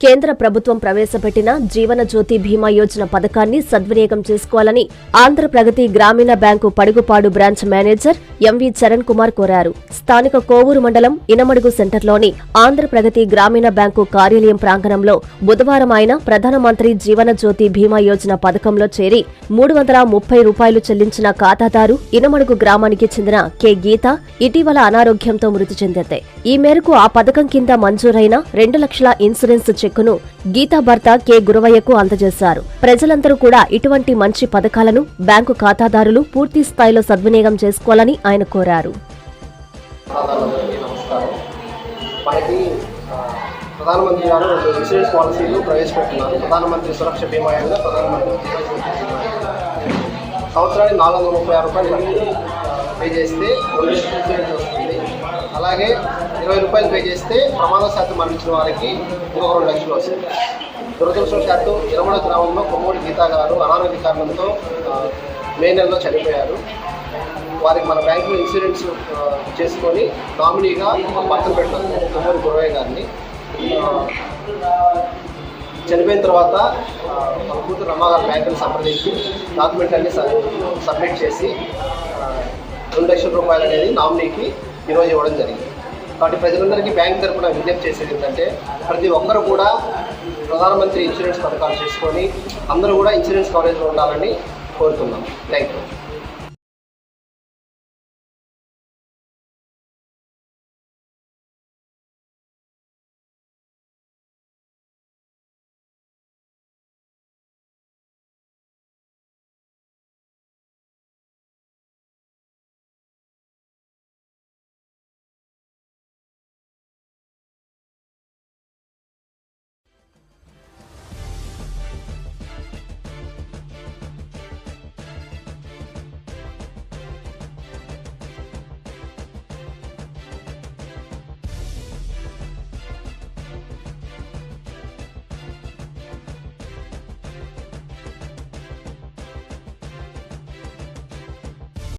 కేంద్ర ప్రభుత్వం ప్రవేశపెట్టిన జీవన జ్యోతి బీమా యోజన పథకాన్ని సద్వినియోగం చేసుకోవాలని Andhra Pragathi Grameena bank Padugupadu branch manager MV Charan Kumar కోరారు. స్థానిక కోవూరు మండలం ఇనమడుగు సెంటర్లోని ఆంధ్ర ప్రగతి గ్రామీణ బ్యాంకు కార్యాలయం ప్రాంగణంలో బుధవారం ఆయన ప్రధానమంత్రి జీవన జ్యోతి బీమా యోజన పథకంలో చేరి మూడు వందల ముప్పై రూపాయలు చెల్లించిన ఖాతాదారు ఇనమడుగు గ్రామానికి చెందిన కె గీత ఇటీవల అనారోగ్యంతో మృతి చెందితే ఈ మేరకు ఆ పథకం కింద మంజూరైన రెండు లక్షల ఇన్సూరెన్స్ చెక్కును గీతా భర్త కె. గురవయ్యకు అందజేశారు. ప్రజలందరూ కూడా ఇటువంటి మంచి పథకాలను బ్యాంకు ఖాతాదారులు పూర్తి స్థాయిలో సద్వినియోగం చేసుకోవాలని ఆయన కోరారు. మనకి ప్రధానమంత్రి గారు రెండు ఇన్సూరెన్స్ పాలసీలు ప్రవేశపెట్టున్నారు ప్రధానమంత్రి సురక్ష బీమా యోజన ప్రధానమంత్రి సంవత్సరానికి నాలుగు వందల ముప్పై ఆరు రూపాయలు పే చేస్తే ఇన్సూరెన్స్ వస్తుంది. అలాగే ఇరవై రూపాయలు పే చేస్తే ప్రమాదశాత్తు మరణించిన వారికి ఇంకొక రెండు లక్షలు వస్తుంది. దురదృష్టవశాత్తు ఇరవై గ్రామంలో కొమ్మూడి గీతా గారు అనారోగ్య కారణంతో మే నెలలో చనిపోయారు. వారికి మన బ్యాంకులో ఇన్సూరెన్స్ చేసుకొని నామినీగా పక్కన పెట్టారు కొమ్మూరి గురవయ్య గారిని. చనిపోయిన తర్వాత మన కూతురు రమ్మగారు బ్యాంకుని సంప్రదించి డాక్యుమెంట్ అన్ని సబ్మిట్ చేసి రెండు లక్షల రూపాయలు అనేది నామినీకి ఈరోజు ఇవ్వడం జరిగింది. కాబట్టి ప్రజలందరికీ బ్యాంక్ తరపున విజ్ఞప్తి చేసేది ఏంటంటే ప్రతి ఒక్కరు కూడా ప్రధానమంత్రి ఇన్సూరెన్స్ పథకాలు చేసుకొని అందరూ కూడా ఇన్సూరెన్స్ కవరేజ్లో ఉండాలని కోరుతున్నాం. Thank you